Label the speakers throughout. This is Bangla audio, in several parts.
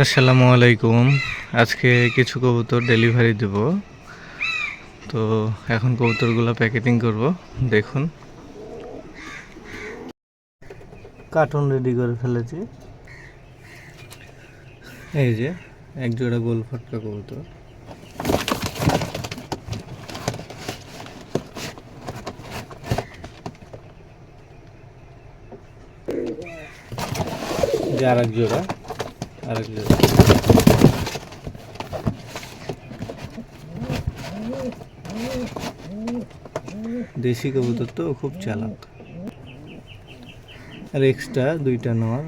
Speaker 1: আসসালামু আলাইকুম। আজকে কিছু কবুতর ডেলিভারি দেব। তো এখন কবুতরগুলো প্যাকেটিং করব। দেখুন। কার্টুন রেডি করে ফেলেছি। এই যে এক জোড়া গোল ফটকা কবুতর। আর এক জোড়া। দেশি কবুতর তো খুব চালাক। আর এক্সট্রা দুইটা নর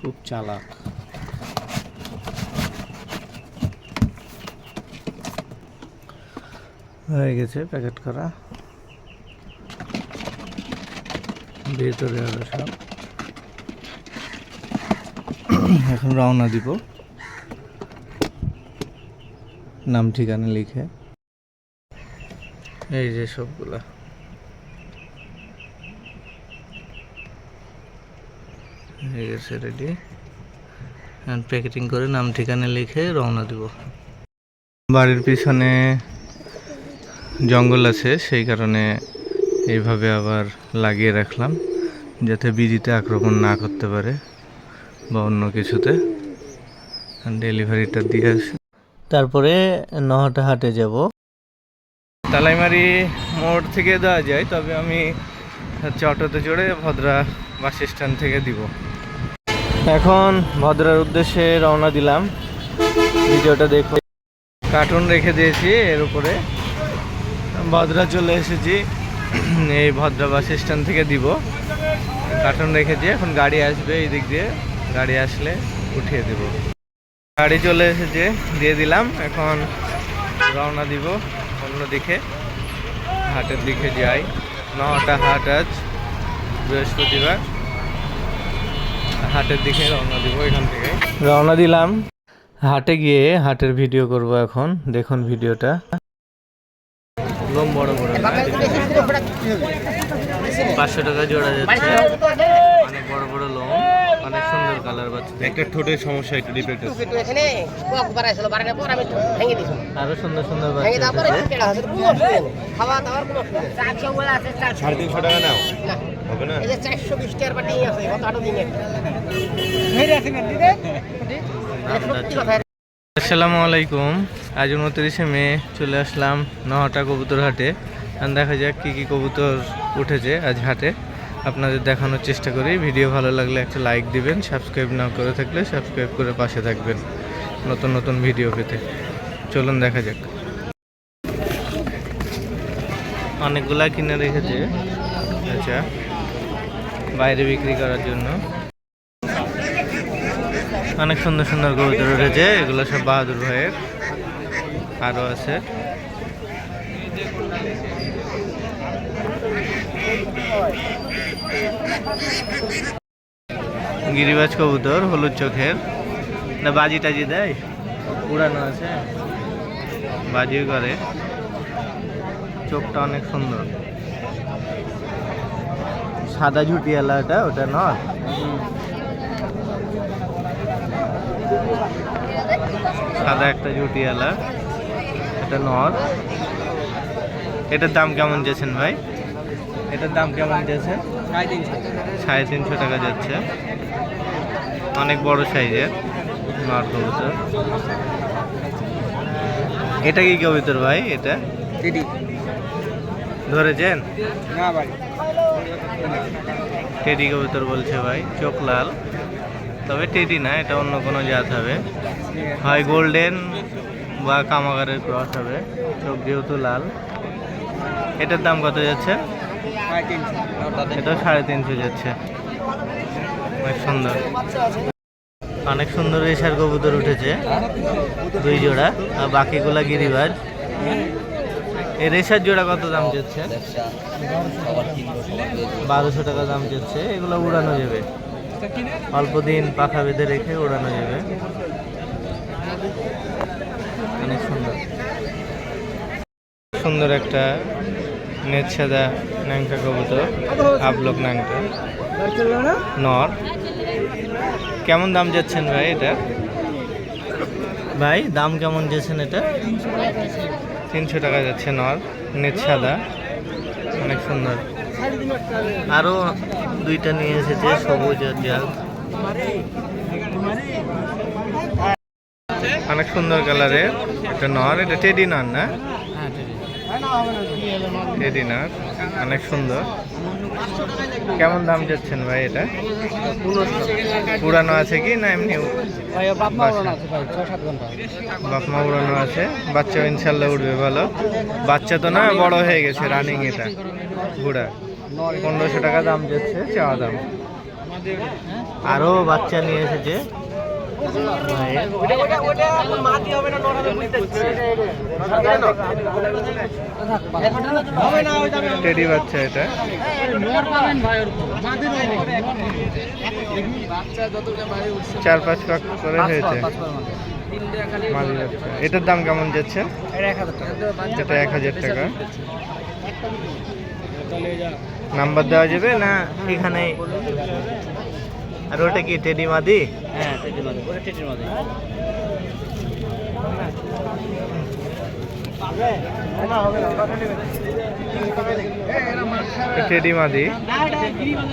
Speaker 1: খুব চালাক। হয়ে গেছে প্যাকেট করা। ভেতরে আরও সব। এখন রওনা দিব। নাম, ঠিকানা লিখে। এই যে সবগুলা। হয়ে গেছে রেডি প্যাকেটিং করে নাম, ঠিকানা লিখে রওনা দিব। বাড়ির পিছনে জঙ্গল আছে সেই কারণে এইভাবে আবার লাগিয়ে রাখলাম যাতে বিজিতে আক্রমণ না করতে পারে বা অন্য কিছুতে। ডেলিভারিটা দিয়ে আসে। তারপরে নহটা হাটে যাব। তালাইমারি মোড় থেকে দেওয়া যায় তবে আমি হচ্ছে অটোতে চড়ে ভদ্রা বাস স্ট্যান্ড থেকে দিব। এখন ভদ্রার উদ্দেশ্যে রওনা দিলাম। ভিডিওটা দেখো। কার্টুন রেখে দিয়েছি এর উপরে। ভদ্রা চলে এসেছি। এই ভদ্রা বাস স্ট্যান্ড থেকে দিব। কার্টুন রেখেছি এখন গাড়ি আসবে এই দিক দিয়ে। গাড়ি আসলে উঠিয়ে দিব। গাড়ি চলে এসেছে, দিয়ে দিলাম। এখন রওনা দিব অন্যদিকে। হাটের দিকে যাই। নটা হাট আজ, বৃহস্পতিবার। হাটের দিকে রওনা দিব এখান থেকে। রওনা দিলাম। হাটে গিয়ে হাটের ভিডিও করব এখন। দেখুন ভিডিওটা। লোম বড় বড় পাঁচশো টাকা জোড়া যাচ্ছে। অনেক বড় বড় লোম অনেক সুন্দর কালার বাচ্চা
Speaker 2: একটা ঠোঁটের সমস্যা একটু ডিফেক্ট আছে।
Speaker 3: এখানে কক বাড়াইছিল বাড়ানোর পর আমি ভেঙে দিয়েছি
Speaker 1: আরও সুন্দর সুন্দর
Speaker 3: ভেঙে দেওয়ার পরে খাওয়া বলে আছে
Speaker 2: টাকা নাও। হবে না?
Speaker 3: এই যে চারশো বিশ টাকার বাটি আছে কত আটো দিন সত্যি কথা
Speaker 1: আসসালামু আলাইকুম। আজ উনত্রিশে মে, চলে আসলাম নহটা কবুতর হাটে। দেখা যাক কী কী কবুতর উঠেছে আজ হাটে। আপনাদের দেখানোর চেষ্টা করি। ভিডিও ভালো লাগলে একটা লাইক দিবেন, সাবস্ক্রাইব না করে থাকলে সাবস্ক্রাইব করে পাশে থাকবেন নতুন নতুন ভিডিও পেতে। চলুন দেখা যাক। অনেকগুলা কিনে রেখেছে। আচ্ছা বাইরে বিক্রি করার জন্য। অনেক সুন্দর সুন্দর কবুতর উঠেছে এগুলো সব বাহাদুর ভাইয়ের। আরও আছে। গিরিবাজ কবুতর হলুদ চোখের। না বাজি টাজি দেয়? উড়ানো আছে। বাজি করে। চোখটা অনেক সুন্দর। সাদা ঝুটিয়ালা এটা ওটা নয়? সাদা একটা জুটিয়ালা এটা নর। এটার দাম কেমন যাচ্ছেন ভাই? এটার দাম কেমন যাচ্ছে? সাড়ে তিনশো। টাকা যাচ্ছে। অনেক বড় সাইজের নর কবুতর। এটা কি কবুতর ভাই এটা। ধরেছেন?
Speaker 3: না ভাই।
Speaker 1: টেডি কবুতর বলছে ভাই চোখ লাল। তবে টেডি না, এটা অন্য কোনো জাত হবে। হয় গোল্ডেন বা কামাগারের ক্রস হবে, চোখ যেহেতু লাল। এটার দাম কত যাচ্ছে? এটা সাড়ে তিনশো যাচ্ছে। অনেক সুন্দর। অনেক সুন্দর রেশার কবুতর উঠেছে, দুই জোড়া, আর বাকিগুলা গিরিবাজ। এই রেশার জোড়া কত দাম যাচ্ছে? বারোশো টাকা দাম যাচ্ছে, এগুলো উড়ানো যাবে। অল্প দিন পাখা বেঁধে রেখে ওড়ানো যাবে। অনেক সুন্দর। সুন্দর একটা নেট সাদা ন্যাংটা কবুতর আবলক ন্যাংটা। নর। কেমন দাম যাচ্ছেন ভাই এটা? ভাই, দাম কেমন যাচ্ছেন এটা? তিনশো টাকা যাচ্ছে নর নেট সাদা অনেক সুন্দর। আরও দুইটা নিয়ে এসেছে সবুজ আর জাল অনেক সুন্দর কালারের। একটা নর এটা টেডি নর না? টেডি নর অনেক সুন্দর। কেমন দাম যাচ্ছেন ভাই এটা? পুরানো আছে কি না এমনি বাপমা উড়ানো আছে বাচ্চা ইনশাল্লাহ উঠবে ভালো। বাচ্চা তো না বড় হয়ে গেছে রানিং এটা ঘোড়া। পনেরোশো টাকা দাম যাচ্ছে, চাওয়া দাম। আরও বাচ্চা নিয়ে এসেছে। টেডি বাচ্চা এটা। চার পাঁচ পাক করে হয়েছে। এটার দাম কেমন যাচ্ছে? এক হাজার টাকা। নাম্বার দেওয়া যাবে না এখানে? আর ওটা কি টেডি মাদি? টেডি মাদি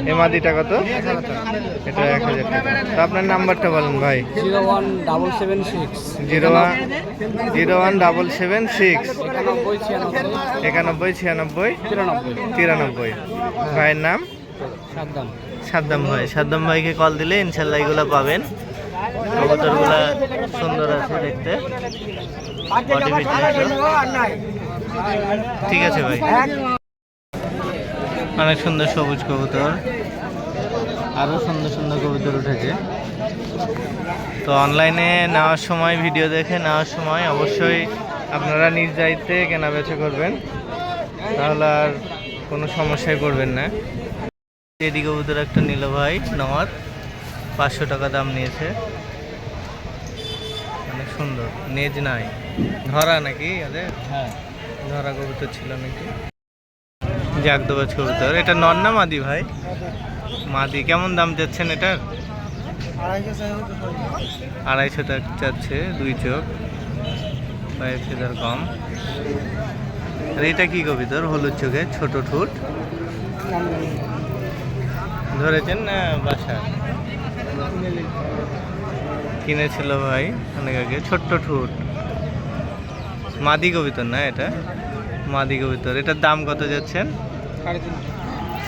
Speaker 1: এ মাদিটা কত? এটা এক হাজার টাকা। তো আপনার নাম্বারটা বলেন ভাই।
Speaker 3: Zero one double seven six
Speaker 1: zero one zero one double seven six.
Speaker 3: একানব্বই ছিয়ানব্বই তিরানব্বই।
Speaker 1: ভাইয়ের নাম?
Speaker 3: সাদ্দাম
Speaker 1: সাদ্দাম ভাই। সাদ্দাম ভাইকে কল দিলে ইনশাল্লাহ এগুলো পাবেন। কবুতরগুলো সুন্দর আছে দেখতে। ঠিক আছে ভাই। অনেক সুন্দর সবুজ কবুতর। আরও সুন্দর সুন্দর কবুতর উঠেছে। তো অনলাইনে নেওয়ার সময় ভিডিও দেখে নেওয়ার সময় অবশ্যই আপনারা নিজ দায়িত্বে কেনা বেচা করবেন। তাহলে আর কোনো সমস্যায় পড়বেন না। এদিকে কবুতর একটা নিল ভাই নেওয়ার পাঁচশো টাকা দাম নিয়েছে। অনেক সুন্দর। নেজ নাই। ধরা নাকি আরে
Speaker 3: হ্যাঁ।
Speaker 1: ধরা কবুতর ছিল নাকি? জাগদবাজ কবুতর। এটা নর না মাদি ভাই? মাদি, কেমন দাম যাচ্ছেন এটার আড়াইশো টাকা যাচ্ছে, দুই চোখ। পায়ের ফেদার কম। আর এটা কি কবিতর? হলুদ চোখে ছোট ঠোঁট। ধরেছেন না বাসা? কিনেছিল ভাই, অনেক আগে, ছোট্ট ঠোঁট। মাদি কবিতর না এটা? মাদি কবিতর। এটার দাম কত যাচ্ছেন?
Speaker 3: সাড়ে তিন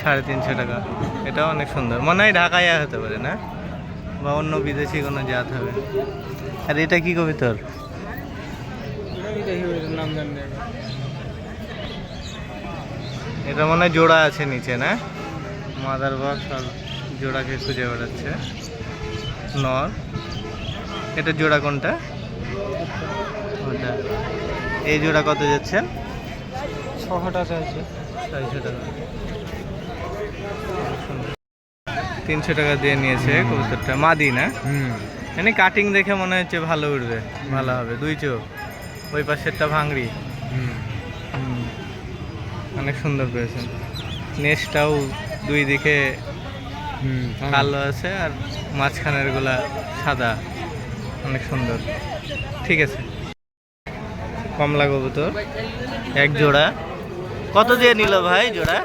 Speaker 1: সাড়ে তিনশো টাকা। এটাও অনেক সুন্দর। মনে হয় ঢাকায় হতে পারে না? বা অন্য বিদেশি কোনো জাত হবে। আর এটা কি
Speaker 3: কবি তোর?
Speaker 1: এটা মনে হয় জোড়া আছে নিচে, না? মাদার বক্স আর জোড়াকে খুঁজে বেড়াচ্ছে। নর। এটা জোড়া কোনটা? ওটা। এই জোড়া কত যাচ্ছেন?
Speaker 3: ছশো টাকা
Speaker 1: ছয়শো টাকা তিনশো টাকা দিয়ে নিয়েছে কবুতরটা। মাদি না?
Speaker 3: হুম।
Speaker 1: এমনি কাটিং দেখে মনে হচ্ছে ভালো উঠবে ভালো হবে। দুই চোখ ওই পাশেরটা ভাঙড়ি। অনেক সুন্দর পেয়েছেন। নেসটাও দুই দিকে
Speaker 3: হুম
Speaker 1: কালো আছে আর মাঝখানেরগুলা সাদা। অনেক সুন্দর। ঠিক আছে। কমলা কবুতর এক জোড়া। কত দিয়ে নিল ভাই জোড়া?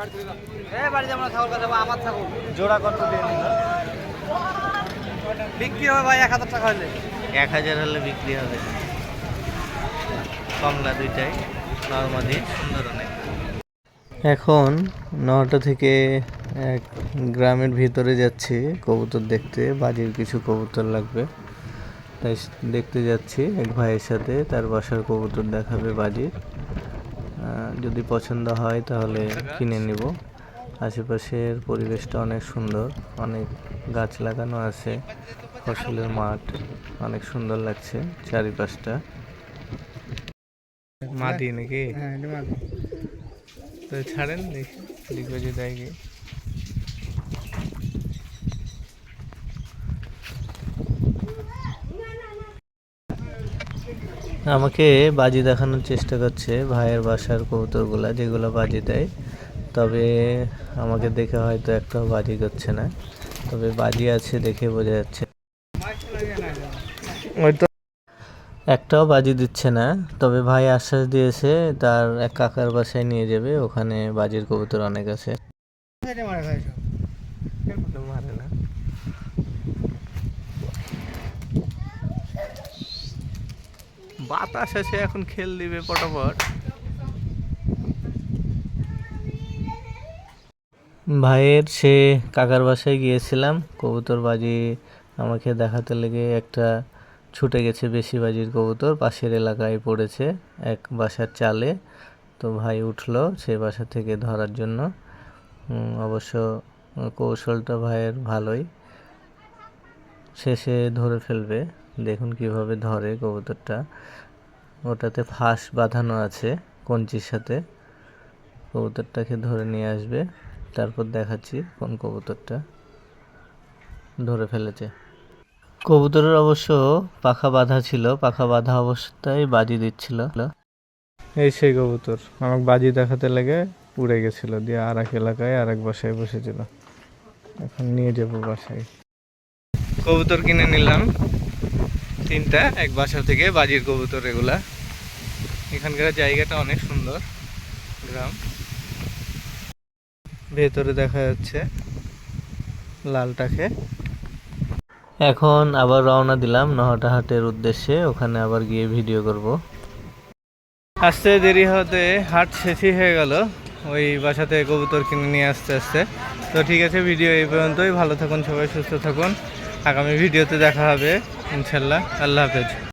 Speaker 1: জোড়া কত দিয়ে নিল?
Speaker 3: বিক্রি হবে ভাই এক হাজার টাকা হলে।
Speaker 1: এক হাজার হলে বিক্রি হবে। কমলা দুইটাই নর্মালি সুন্দর অনেক। এখন নটা থেকে এক গ্রামের ভিতরে যাচ্ছি কবুতর দেখতে বাজির কিছু কবুতর লাগবে। তাই দেখতে যাচ্ছি এক ভাইয়ের সাথে তার বাসার কবুতর দেখাবে বাজির যদি পছন্দ হয় তাহলে কিনে নিব। আশেপাশের পরিবেশটা অনেক সুন্দর অনেক গাছ লাগানো আছে ফসলের মাঠ অনেক সুন্দর লাগছে চারিপাশটা। মাদি নাকি?
Speaker 3: হ্যাঁ
Speaker 1: ছাড়েন দেখি দেখবে যে দেয় আমাকে বাজি দেখানোর চেষ্টা করছে ভাইয়ের বাসার কবুতরগুলা, যেগুলো বাজি দেয়। তবে আমাকে দেখে হয়তো একটাও বাজি করছে না। তবে বাজি আছে দেখে বোঝা যাচ্ছে। একটাও বাজি দিচ্ছে না। তবে ভাই আশ্বাস দিয়েছে, তার এক কাকার বাসায় নিয়ে যাবে, ওখানে বাজির কবুতর অনেক আছে মারে না বাতাস আছে এখন খেল দিবে পটাপট। ভাইয়ের সে কাকার বাসায় গিয়েছিলাম, কবুতর বাজি আমাকে দেখাতে লেগে একটা ছুটে গেছে বেশি বাজির কবুতর, পাশের এলাকায় পড়েছে এক বাসার চালে। তো ভাই উঠল সে বাসা থেকে ধরার জন্য। অবশ্য কৌশলটা ভাইয়ের ভালোই। শেষে ধরে ফেলবে। দেখুন কীভাবে ধরে কবুতরটা। ওটাতে ফাঁস বাঁধানো আছে কঞ্চির সাথে। কবুতরটাকে ধরে নিয়ে আসবে। তারপর দেখাচ্ছি কোন কবুতরটা ধরে ফেলেছে। কবুতরের অবশ্য পাখা বাঁধা ছিল। পাখা বাঁধা অবস্থায় বাজি দিচ্ছিল। এই সেই কবুতর। আমাকে বাজি দেখাতে লেগে উড়ে গেছিল, দিয়ে আর এক এলাকায় আর এক বাসায় বসেছিল। এখন নিয়ে যাব বাসায়। কবুতর কিনে নিলাম। তিনটা, এক বাসা থেকে বাজির কবুতর এগুলা। এখানকার জায়গাটা অনেক সুন্দর, গ্রাম। ভেতরে দেখা যাচ্ছে লালটাকে। এখন আবার রওনা দিলাম নহটা হাটের উদ্দেশ্যে, ওখানে আবার গিয়ে ভিডিও করব। আসতে দেরি হতে হাট শেষই হয়ে গেল, ওই বাসাতে কবুতর কিনে নিয়ে আসতে আসতে। তো ঠিক আছে, ভিডিও এই পর্যন্তই। ভালো থাকুন, সবাই সুস্থ থাকুন। আগামী ভিডিওতে দেখা হবে ইনশাল্লাহ। আল্লাহ হাফেজ।